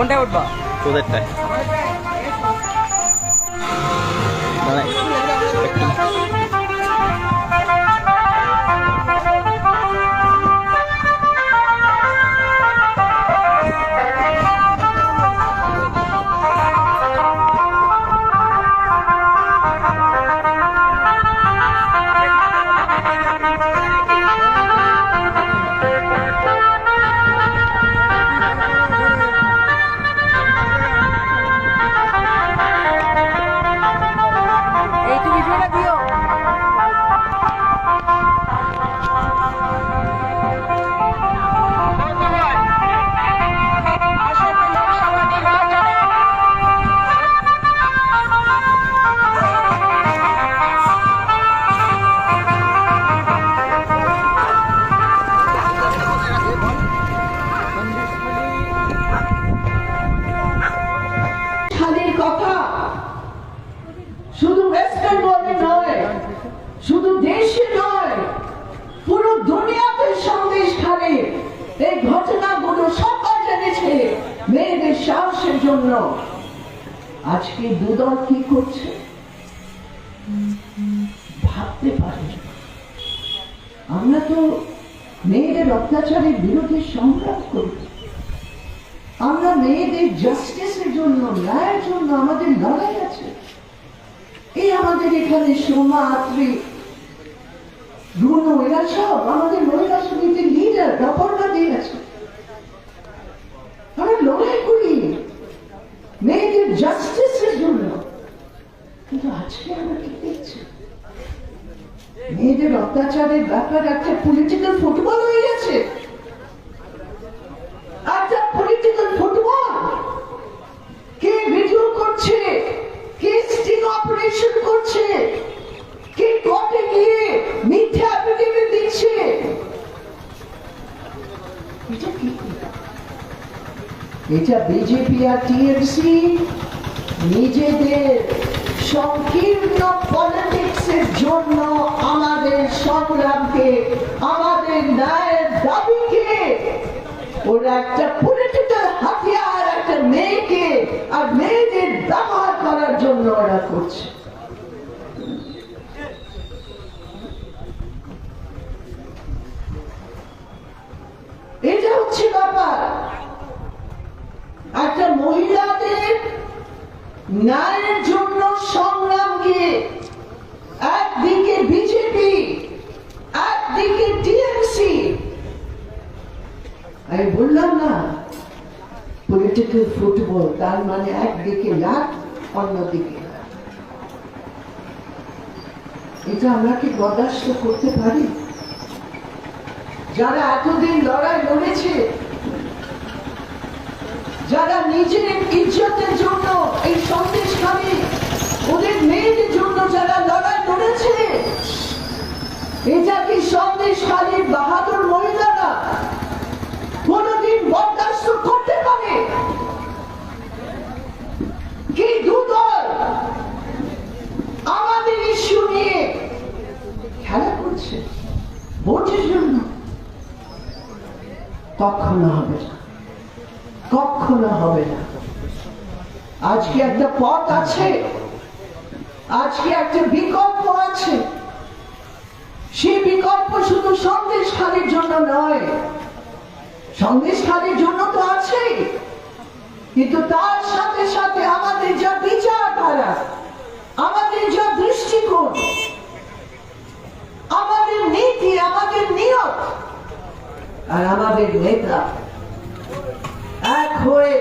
কোনটায় উঠবা তোদেরটায় দাঁড়াই একটু শুধু ওয়েস্ট বেঙ্গলে নয়, শুধু দেশে নয়, পুরো দুনিয়াতে সন্দেশ খালি এই ঘটনাগুলো সবাই জেনেছে মেয়েদের সাহসের জন্য। আজকে দুদল কি করছে? ভাবতে পারি আমরা তো মেয়েদের অত্যাচারের বিরুদ্ধে সংগ্রাম করছি আমরা মেয়েদের জাস্টিসের জন্য, ন্যায়ের জন্য, আমাদের লড়াই এই আমাদের এখানে সোমা আত্রি এরা সব আমাদের মহিলা সমিতির লিডার দিয়ে আছে আমরা লড়াই করি। মেয়েদের জাস্টিসের জন্য। কিন্তু আজকে আমরা কি দেখছি? মেয়েদের অত্যাচারের ব্যাপার একটা পলিটিক্যাল ফুটবল হয়ে গেছে একটা পলিটিক্যাল ফুটবল কে ভিডিও করছে কে স্টিং অপারেশন করছে কে কোর্টে গিয়ে মিথ্যা অ্যাফিডেভিট দিচ্ছে এটা কি এটা বিজেপি আর টিএমসি নিজেদের সংকীর্ণ পলিটিক্সের জন্য আমাদের সংগ্রামকে, আমাদের ন্যায়ের দাবিকে, ওরা একটা পলিটিক্যাল হাতিয়ার, একটা মেয়েকে আর মেয়েদের ব্যবহার করার জন্য ওরা করছে এটা হচ্ছে ব্যাপার একটা মহিলাদের ন্যায়ের জন্য সংগ্রামকে একদিকে বিজেপি, একদিকে টিএমসি। আমি বললাম না পলিটিক্যাল ফুটবল তার মানে একদিকে লাখ অন্যদিকে এটা আমরা কি বরদাস্ত করতে পারি? যারা এতদিন লড়াই লড়েছে যারা নিজের ইজ্জতের জন্য এই সন্দেশখালী, ওদের মেয়েদের জন্য যারা লড়াই লড়েছে এটা কি সন্দেশখালীর বাহাদুর মহিলারা কোনদিন বরদাস্ত করতে পারে? কি দুদল আমাদের ইস্যু নিয়ে খেলা করছে, ভোটের জন্য। কখনো হবে না। কখনো হবে না। আজকে একটা পথ আছে। আজকে একটা বিকল্প আছে। সেই বিকল্প শুধু সন্দেশ খালির জন্য নয়। সন্দেশ খালির জন্য তো আছে। কিন্তু তার সাথে সাথে আমাদের যা বিচারধারা, আমাদের যা দৃষ্টিকোণ, আমাদের নীতি, আমাদের নিয়ত আর আমাদের নেতা এক হয়ে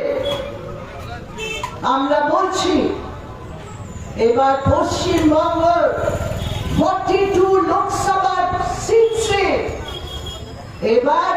আমরা বলছি এবার পশ্চিমবঙ্গ ফর্টি টু লোকসভা সিটসে এবার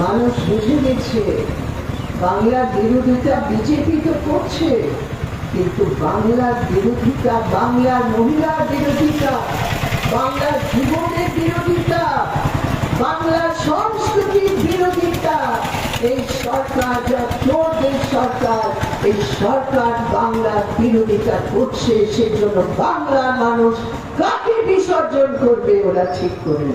মানুষ বুঝে গেছে, বাংলার বিরোধিতা বিজেপি তো করছে, কিন্তু বাংলার বিরোধিতা, বাংলার মহিলার বিরোধিতা, বাংলার জীবনের বিরোধিতা, বাংলার সংস্কৃতির বিরোধিতা, এই সরকার যা চোরদের সরকার, এই সরকার বাংলার বিরোধিতা করছে, সেজন্য বাংলার মানুষ কাকে বিসর্জন করবে, ওরা ঠিক করে।